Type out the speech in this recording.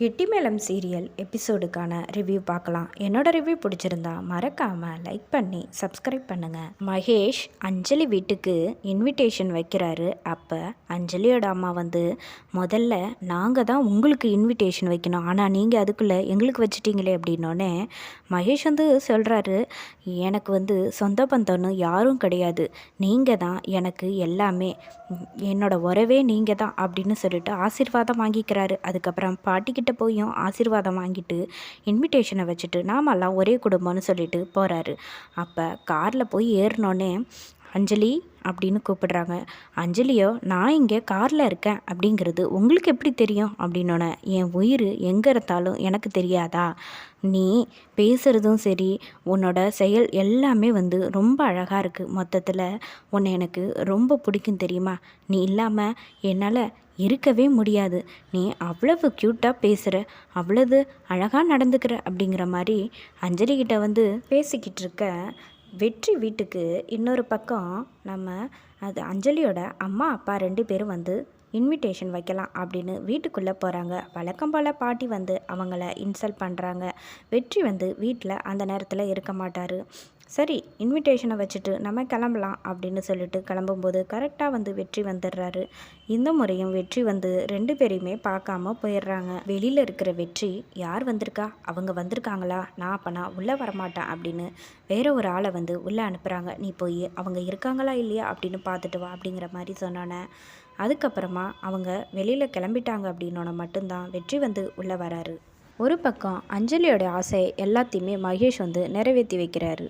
கெட்டிமேளம் serial எபிசோடுக்கான review பார்க்கலாம். என்னோட review பிடிச்சிருந்தா மறக்காமல் லைக் பண்ணி சப்ஸ்கிரைப் பண்ணுங்கள் மகேஷ் அஞ்சலி வீட்டுக்கு இன்விடேஷன் வைக்கிறாரு. அப்போ அஞ்சலியோட அம்மா வந்து முதல்ல நாங்கள் தான் உங்களுக்கு இன்விடேஷன் வைக்கணும். ஆனால் நீங்கள் அதுக்குள்ளே எங்களுக்கு வச்சிட்டீங்களே அப்படின்னோடனே மகேஷ் வந்து சொல்கிறாரு எனக்கு வந்து சொந்த பந்தம்னு யாரும் கிடையாது. நீங்கள் தான் எனக்கு எல்லாமே. என்னோடய உறவே நீங்கள் தான் அப்படின்னு சொல்லிட்டு ஆசீர்வாதம் வாங்கிக்கிறாரு. அதுக்கப்புறம் பாட்டிக்கு கிட்ட போயும் ஆசீர்வாதம் வாங்கிட்டு இன்விடேஷனை வச்சுட்டு நாமெல்லாம் ஒரே குடும்பம்னு சொல்லிட்டு போகிறாரு அப்போ காரில் போய் ஏறினோன்னே அஞ்சலி அப்படின்னு கூப்பிடுறாங்க. அஞ்சலியோ நான் இங்கே காரில் இருக்கேன். அப்படிங்கிறது உங்களுக்கு எப்படி தெரியும்? அப்படின்னோடனே என் உயிர் எங்கே இருந்தாலும் எனக்கு தெரியாதா? நீ பேசுகிறதும் சரி உன்னோட செயல் எல்லாமே வந்து ரொம்ப அழகாக இருக்குது மொத்தத்தில் உன்னை எனக்கு ரொம்ப பிடிக்கும் தெரியுமா? நீ இல்லாமல் என்னால் இருக்கவே முடியாது. நீ அவ்வளவு க்யூட்டாக பேசுகிற அவ்வளவு அழகாக நடந்துக்கிற அப்படிங்கிற மாதிரி அஞ்சலிக்கிட்ட வந்து பேசிக்கிட்டு இருக்க வெற்றி வீட்டுக்கு இன்னொரு பக்கம் நம்ம அது அஞ்சலியோட அம்மா அப்பா ரெண்டு பேரும் வந்து இன்விடேஷன் வைக்கலாம் அப்படின்னு வீட்டுக்குள்ளே போகிறாங்க வழக்கம் போல் பாட்டி வந்து அவங்கள இன்சல்ட் பண்ணுறாங்க வெற்றி வந்து வீட்டில் அந்த நேரத்தில் இருக்க மாட்டார். சரி இன்விடேஷனை வச்சுட்டு நம்ம கிளம்பலாம் அப்படின்னு சொல்லிட்டு கிளம்பும்போது கரெக்டாக வந்து வெற்றி வந்துடுறாரு. இந்த முறையும் வெற்றி வந்து ரெண்டு பேரையுமே பார்க்காம போயிடுறாங்க. வெளியில் இருக்கிற வெற்றி யார் வந்திருக்கா? அவங்க வந்திருக்காங்களா? நான் அப்போனா உள்ளே வரமாட்டேன் அப்படின்னு வேற ஒரு ஆளை வந்து உள்ளே அனுப்புகிறாங்க நீ போய் அவங்க இருக்காங்களா இல்லையா? அப்படின்னு பார்த்துட்டு வா அப்படிங்கிற மாதிரி சொன்னோன்னே அதுக்கப்புறமா அவங்க வெளியில் கிளம்பிட்டாங்க அப்படின்னோட மட்டும்தான் வெற்றி வந்து உள்ளே வராரு. ஒரு பக்கம் அஞ்சலியோட ஆசை எல்லாத்தையுமே மகேஷ் வந்து நிறைவேற்றி வைக்கிறாரு.